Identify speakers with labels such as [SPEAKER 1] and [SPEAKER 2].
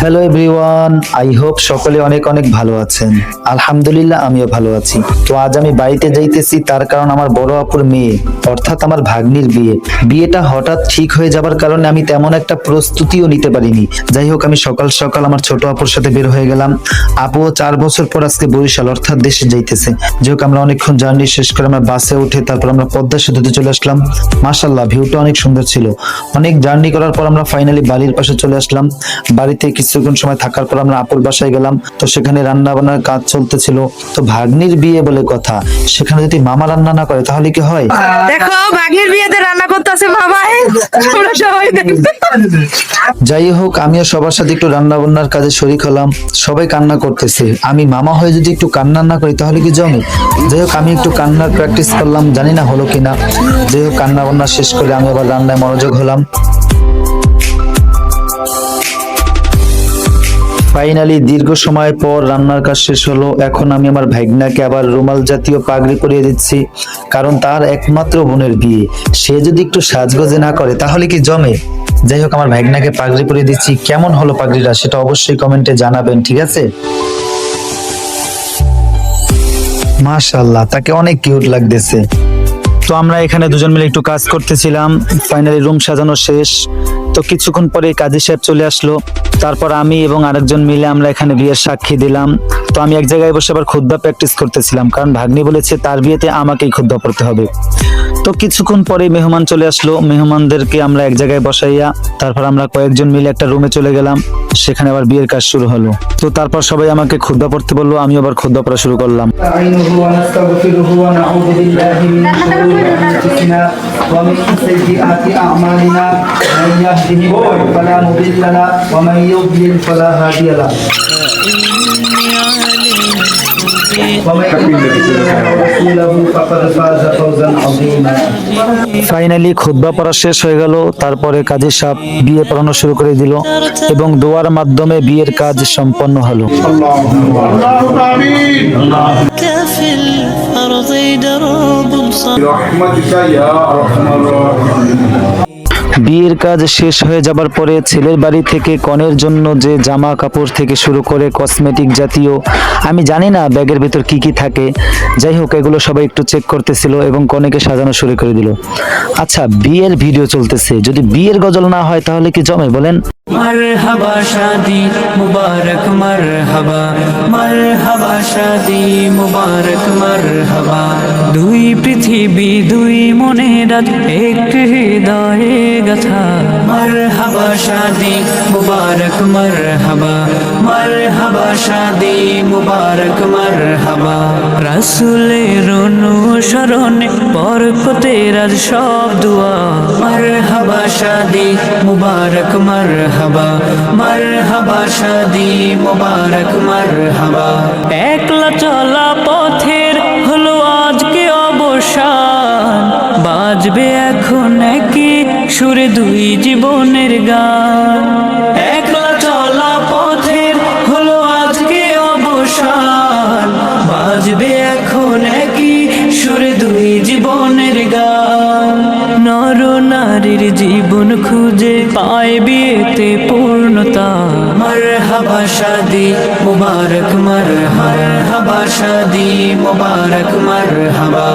[SPEAKER 1] Hello everyone I hope সকলে অনেক অনেক ভালো আছেন। আলহামদুলিল্লাহ, আমিও ভালো আছি। তো আজ আমি বাড়িতে যাইতেছি, তার কারণ আমার বড় আপুর মেয়ে, অর্থাৎ আমার ভাগ্নির বিয়ে। বিয়েটা হঠাৎ ঠিক হয়ে যাবার কারণে আমি তেমন একটা প্রস্তুতিও নিতে পারিনি। যাই হোক, আমি সকাল সকাল আমার ছোট আপুর সাথে বের হয়ে গেলাম। আপুও চার বছর পর আজকে বরিশাল, অর্থাৎ দেশে যাইতেছে। যাই হোক, আমরা অনেকক্ষণ জার্নি শেষ করে আমরা বাসে উঠে তারপর আমরা পদ্মা সেতুতে চলে আসলাম। মাশাল্লাহ ভিউটা অনেক সুন্দর ছিল। অনেক জার্নি করার পর আমরা ফাইনালি বাড়ির পাশে চলে আসলাম। বাড়িতে কিছুক্ষণ সময় থাকার পর আমরা আপুর বাসায় গেলাম। তো সেখানে রান্না বান্নার কাজ চলতেছিল। তো ভাগ্নির বিয়ে বলে কথা। সেখানে যদি মামা রান্না না করে তাহলে কি হয়?
[SPEAKER 2] দেখো ভাগ্নির বিয়েতে রান্না মামাই। আমরা সবাই
[SPEAKER 1] যাই হোক আমিও সবার সাথে একটু রান্না বান্নার কাজে শরিক হলাম। সবাই কান্না করতেছে। আমি মামা হয়ে যদি একটু কান্না না করি তাহলে কি জমে? যাই হোক আমি একটু কান্নার প্র্যাকটিস করলাম। জানি না হলো কিনা। যাই হোক কান্না বান্না শেষ করে আমি আবার রান্নায় মনোযোগ হলাম। ফাইনালি দীর্ঘ সময় পর রান্নার কাজ শেষ হলো। এখন আমি আমার ভাইগনাকে আবার রুমাল জাতীয় পাগড়ি পরিয়ে দিচ্ছি। কারণ তার একমাত্র বোনের বিয়ে। সে যদি একটু সাজগোজে না করে, তাহলে কি জমে? যাই হোক, আমার ভাইগনাকে পাগড়ি পরিয়ে দিচ্ছি। কেমন হলো পাগড়িটা সেটা অবশ্যই কমেন্টে জানাবেন, ঠিক আছে? মাশাল্লাহ তাকে অনেক কিউট লাগতেছে। তো আমরা এখানে দুজন মিলে একটু কাজ করতেছিলাম। ফাইনালি রুম সাজানো শেষ। তো কিছুক্ষণ পরে কাজী সাহেব চলে আসলো তারপর আমি এবং আরেকজন মিলে আমরা এখানে বিয়ের সাক্ষী দিলাম তো আমি এক জায়গায় বসে আবার খুদ্া প্র্যাকটিস করতেছিলাম কারণ ভাগ্নি বলেছে তার বিয়েতে আমাকেই খুদ্া পড়তে হবে তো কিছুক্ষণ পরে মেহমান চলে আসলো মেহমানদেরকে আমরা এক জায়গায় বসাইয়া তারপর আমরা কয়েকজন মিলে একটা রুমে চলে গেলাম সেখানে আবার বিয়ের কাজ শুরু হলো তো তারপর সবাই আমাকে খুদ্া পড়তে বললো আমি আবার খুদ্া পড়া শুরু করলাম
[SPEAKER 3] نستعينه ونستغفره ونعوذ بالله من شرور انفسنا ومن سيئات اعمالنا من يهده الله فلا مضل له ومن يضلل فلا هادي له ومن يطع الله ورسوله فقد فاز فوزا عظيما
[SPEAKER 1] ফাইনালি খুদ্া পড়া শেষ হয়ে গেল তারপরে কাজী সাহেব বিয়ে পড়ানো শুরু করে দিল এবং দোয়ার মাধ্যমে বিয়ের কাজ সম্পন্ন হলো
[SPEAKER 4] في الأرض درب صار
[SPEAKER 5] برحمتك يا ارحم الراحمين
[SPEAKER 1] বিয়ের কাজ শেষ হয়ে যাবার পরে ছেলের বাড়ি থেকে কনের জন্য যে জামা কাপড় থেকে শুরু করে কসমেটিক জাতীয়, আমি জানি না ব্যাগের ভেতর কি কি থাকে। যাই হোক, এগুলো সবাই একটু চেক করতেছিল এবং কনেকে সাজানো শুরু করে দিল। আচ্ছা বিয়ের ভিডিও চলতেছে। যদি বিয়ের গজল না হয় তাহলে কি জমে? বলেন।
[SPEAKER 6] মারহাবা শাদি, মুবারক মারহাবা। মারহাবা শাদি, মুবারক মারহাবা। দুই পৃথিবী, দুই মনে রাত এক হৃদয়ে গাথা। মারহাবা শাদি, মুবারক মারহাবা। মার মরহবা শাদি মুবারক মরহবা। রাসূলের অনুসরণে বরকতের আজ সব দোয়া। মরহবা শাদি মুবারক মরহবা। মরহবা শাদি মুবারক মরহবা। একলা চলা পথের হলো আজকে অবসান। বাজবে এখন একই সুরে দুই জীবনের গান। নারীর জীবন খুঁজে পায় বিয়েতে পূর্ণতা। মরহবা শাদি মুবারক মরহবা। শাদি মুবারক মরহবা।